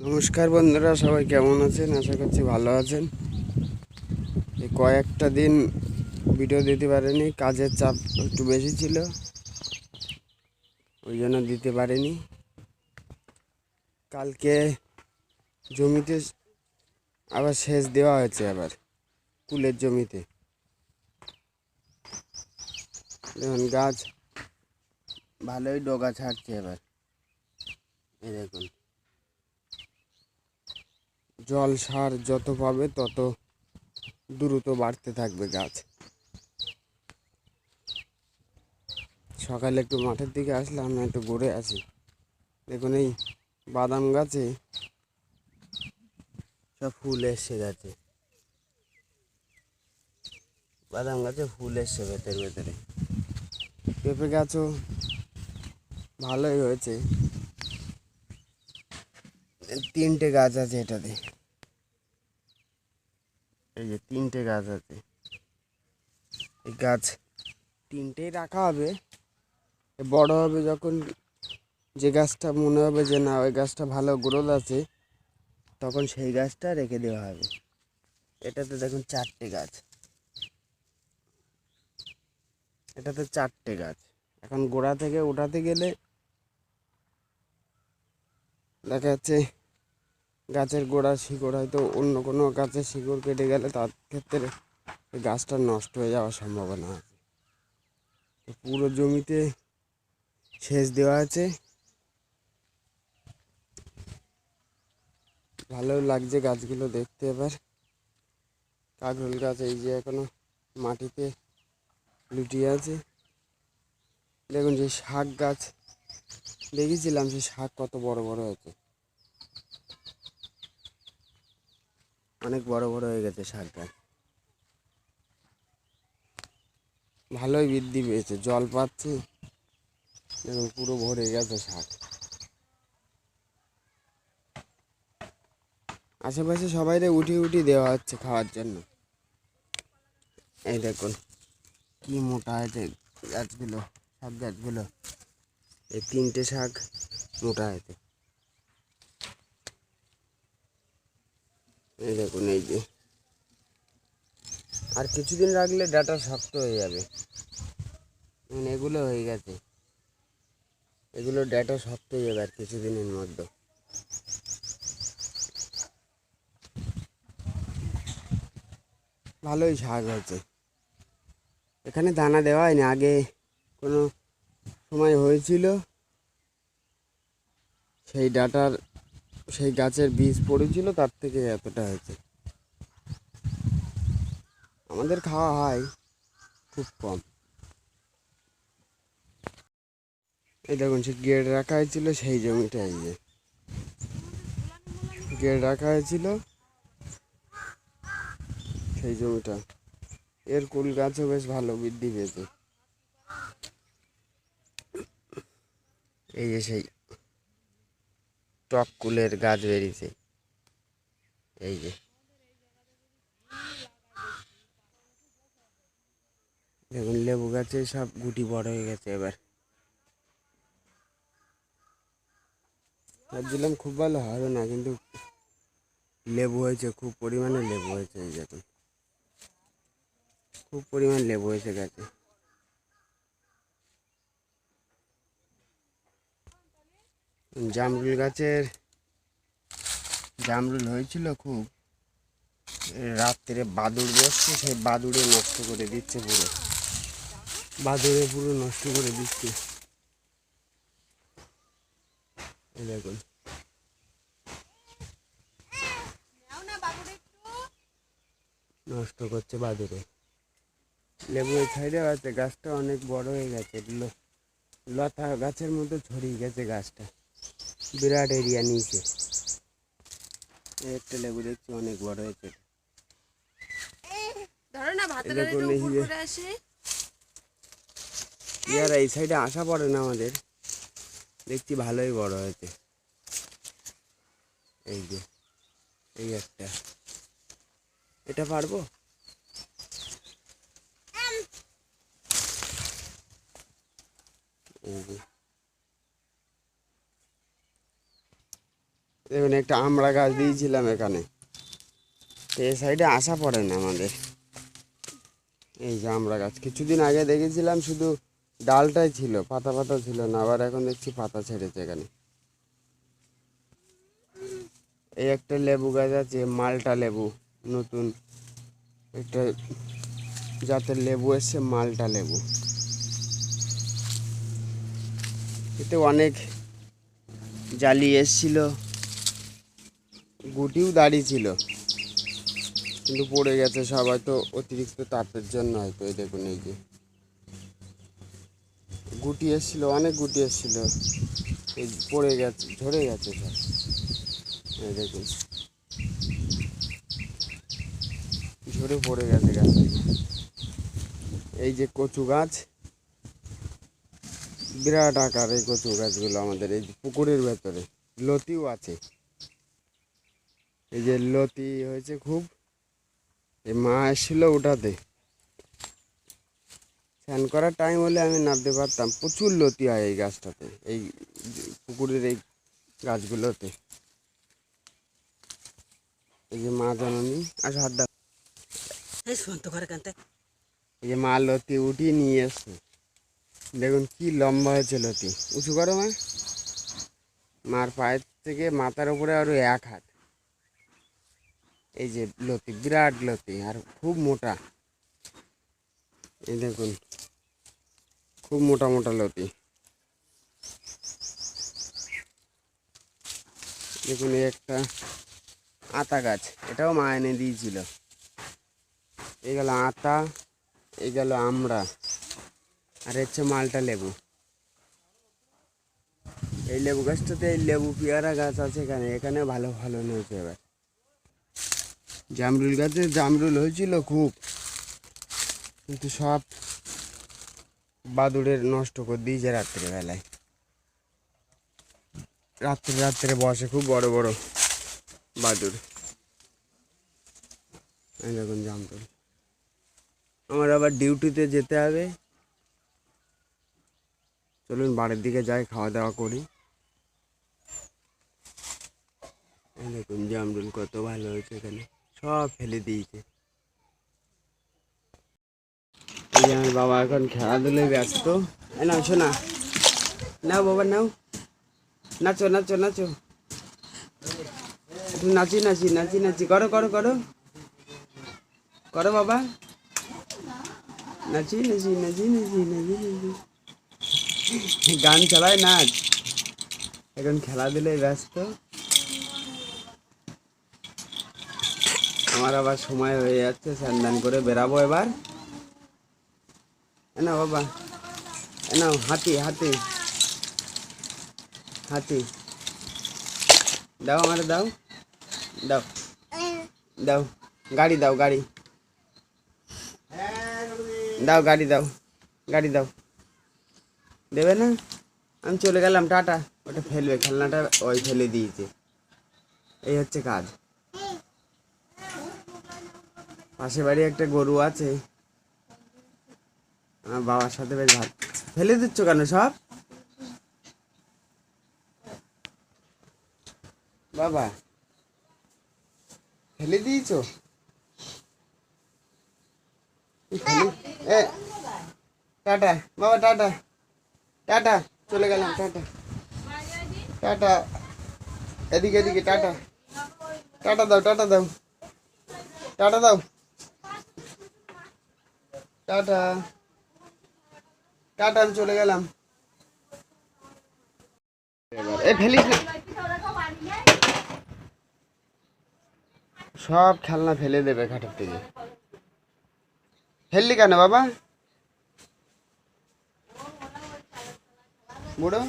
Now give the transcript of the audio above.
নমস্কার বন্ধুরা, সবাই কেমন আছেন? আশা করছি ভালো আছেন। এই কয়েকটা দিন ভিডিও দিতে পারেনি, কাজের চাপ একটু বেশি ছিল, ওই জন্য দিতে পারিনি। কালকে জমিতে আবার সেচ দেওয়া হয়েছে আবার, কুলের জমিতে। দেখুন গাছ, ভালোই ডগা ছাড়ছে এবার। এই দেখুন। জল সার যত পাবে তত দ্রুত বাড়তে থাকবে গাছ। সকালে একটু মাঠের দিকে আসলাম একটু ঘুরে আসি। দেখুন এই বাদাম গাছে সব ফুল এসছে গাছে। বাদাম গাছে ফুল এসছে ভেতরে ভেতরে। পেঁপে গাছও ভালোই হয়েছে। তিনটে গাছ আছে এটাতে। এই যে তিনটে গাছ আছে। এই গাছ তিনটেই রাখা হবে। বড় হবে যখন যে গাছটা মনে হবে যে না, ওই গাছটা ভালো গ্রোথ আছে, তখন সেই গাছটা রেখে দেওয়া হবে। এটাতে দেখুন চারটে গাছ। এটাতে চারটে গাছ। এখন গোড়া থেকে ওঠাতে গেলে দেখা যাচ্ছে গাছের গোড়া শিকড় হয়তো অন্য কোনো গাছের শিকড় কেটে গেলে তার ক্ষেত্রে গাছটা নষ্ট হয়ে যাওয়ার সম্ভাবনা আছে। পুরো জমিতে সেচ দেওয়া আছে। ভালো লাগছে গাছগুলো দেখতে এবার। কাকরোল গাছ এই যে এখনও মাটিতে লুটিয়ে আছে। দেখুন যে শাক গাছ, দেখেছিলাম সে শাক কত বড় বড় হয়েছে। অনেক বড় বড় হয়ে গেছে শাক গাছ ভালোই বৃদ্ধি পেয়েছে, জল পাচ্ছি, দেখুন পুরো ভরে গেছে শাক আশেপাশে সবাইরে উঠিয়ে উঠিয়ে দেওয়া হচ্ছে খাওয়ার জন্য। এই দেখুন, কি মোটা হয়েছে গাছগুলো শাক গাছগুলো। এই তিনটে শাক মোটা হয়েছে এই দেখুন, এই যে। আর কিছুদিন রাখলে ডাটা শক্ত হয়ে যাবে। মানে এগুলো হয়ে গেছে। এগুলো ডাটা শক্ত হয়ে যাবে আর কিছুদিনের মধ্যে। ভালোই শাক হয়েছে। এখানে দানা দেওয়া হয়নি, আগে কোনো সময় হয়েছিল। সেই ডাটার সেই গাছের বীজ পড়েছিল, তার থেকে এতটা হয়েছে। আমাদের খাওয়া হয় খুব কম। এই দেখুন, সে গেট রাখা হয়েছিল, সেই জমিটা এই যে। গেট রাখা হয়েছিল, সেই জমিটা। এর কুল গাছও বেশ ভালো, বৃদ্ধি পেয়েছে। এই যে সেই টক কুলের গাছ বেরিয়েছে। এই যে। দেখুন, লেবু গাছে সব গুটি বড় হয়ে গেছে এবার। ভাবছিলাম খুব ভালো হবে না, কিন্তু লেবু হয়েছে, খুব পরিমাণে লেবু হয়েছে, এই দেখুন। খুব পরিমাণ লেবু হয়েছে গাছে। জামরুল গাছের জামরুল হয়েছিল খুব। রাত্রে বাদুড় বসছে, সেই বাদুড়ে নষ্ট করে দিচ্ছে পুরো। বাদুড়ে পুরো নষ্ট করে দিচ্ছে। দেখুন। নষ্ট করছে বাদুড়ে। লেবু এই আছে, গাছটা অনেক বড় হয়ে গেছে। লতা গাছের মতো ছড়িয়ে গেছে গাছটা। বিরাট এরিয়া নিয়েছে একটা লেবু দেখছি অনেক বড় হয়েছে। ধরো না ভাতের ইয়ার এই সাইডে আসা পড়ে না আমাদের। দেখছি ভালোই বড় হয়েছে। এই যে এই একটা। এটা পারব? এই যে। দেখুন একটা আমড়া গাছ দিয়েছিলাম এখানে। তো এই সাইডে আসা পড়ে না আমাদের। এই যে আমড়া গাছ, কিছুদিন আগে দেখেছিলাম শুধু ডালটাই ছিল, পাতা পাতা ছিল না, আবার এখন দেখছি পাতা ছেড়েছে এখানে। এই একটা লেবু গাছ আছে, মালটা লেবু, নতুন। একটা জাতের লেবু এসছে, মালটা লেবু। এতে অনেক জালি এসছিল। গুটিও দাড়ি ছিল। কিন্তু পড়ে গেছে সবাই তো অতিরিক্ত তাপের জন্য হয়তো এই দেখুন এই যে। গুটি এসছিল, অনেক গুটি এসছিল। এই পড়ে গেছে, ঝরে গেছে সব। এই দেখুন। ঝরে পড়ে গেছে গাছ এই যে কচু গাছ, বিরাট আকার এই কচু গাছগুলো আমাদের এই পুকুরের ভেতরে, লতিও আছে। এই যে লতি হয়েছে খুব। এই মা এসেছিল ওটাতে স্নান করার টাইম হলে আমি নামতে পারতাম। প্রচুর লতি হয় এই গাছটাতে এই পুকুরের এই গাছগুলোতে। এই যে মা জননী আর হাত দাও। এই যে মা লতি উঠিয়ে নিয়ে এসছে। দেখুন কি লম্বা হয়েছে লতি। উঁচু করো মা। মার পায়ের থেকে মাথার উপরে আরও এক হাত। এই যে লতি, বিরাট লতি, আর খুব মোটা। এই দেখুন, খুব মোটা মোটা লতি। দেখুন একটা আতা গাছ, এটাও মা এনে দিয়েছিল। এই গেল আতা, এই গেল আমড়া, আর হচ্ছে মালটা লেবু। এই লেবু গাছটাতে এই লেবু পেয়ারা গাছ আছে এখানে এখানে ভালো ভালো হয়েছে এবার। জামরুল গাছে জামরুল হয়েছিল খুব। কিন্তু সব বাদুড়ের নষ্ট করে দিয়েছে রাত্রেবেলায়। রাত্রে রাত্রে বসে খুব বড় বড় বাদুড়। দেখুন জামরুল। আমার আবার ডিউটিতে যেতে হবে। চলুন বাড়ির দিকে যাই, খাওয়া দাওয়া করি। দেখুন জামরুল কত ভালো হয়েছে এখানে। সব ফেলে দিয়েছে। আমার বাবা এখন খেলাধুলায় ব্যস্ত। নাও শোনা নাও বাবা, নাও। নাচো নাচো নাচো। একটু নাচি নাচি নাচি নাচি। করো করো করো। করো বাবা। নাচি নাচি নাচি নাচি নাচি নাচি। গান চালায়, নাচ। এখন খেলাধুলায় ব্যস্ত। আমার আবার সময় হয়ে যাচ্ছে, স্নান করে বেরাবো এবার। এ নাও বাবা, এ নাও, হাতি হাতি। হাতি। দাও আমার, দাও। দাও। দাও, গাড়ি দাও গাড়ি। দাও গাড়ি দাও গাড়ি দাও। দেবে না? আমি চলে গেলাম, টাটা। ওটা ফেলবে, খেলনাটা ওই ফেলে দিয়েছে। এই হচ্ছে কাজ। পাশে বাড়ি একটা গরু আছে। আমার বাবার সাথে বেশ ভালো। ফেলে দিচ্ছ কেন সব? বাবা, ফেলে দিয়েছ? টাটা, বাবা, টাটা টাটা, চলে গেলাম, টাটা। টাটা, এদিকে এদিকে, টাটা। টাটা দাও টাটা দাও। টাটা দাও। টাটা। টাটা, আমি চলে গেলাম। এ ফেলিস সব খেলনা ফেলে দেবে খাটের থেকে ফেললি কেন বাবা? বুড়ো?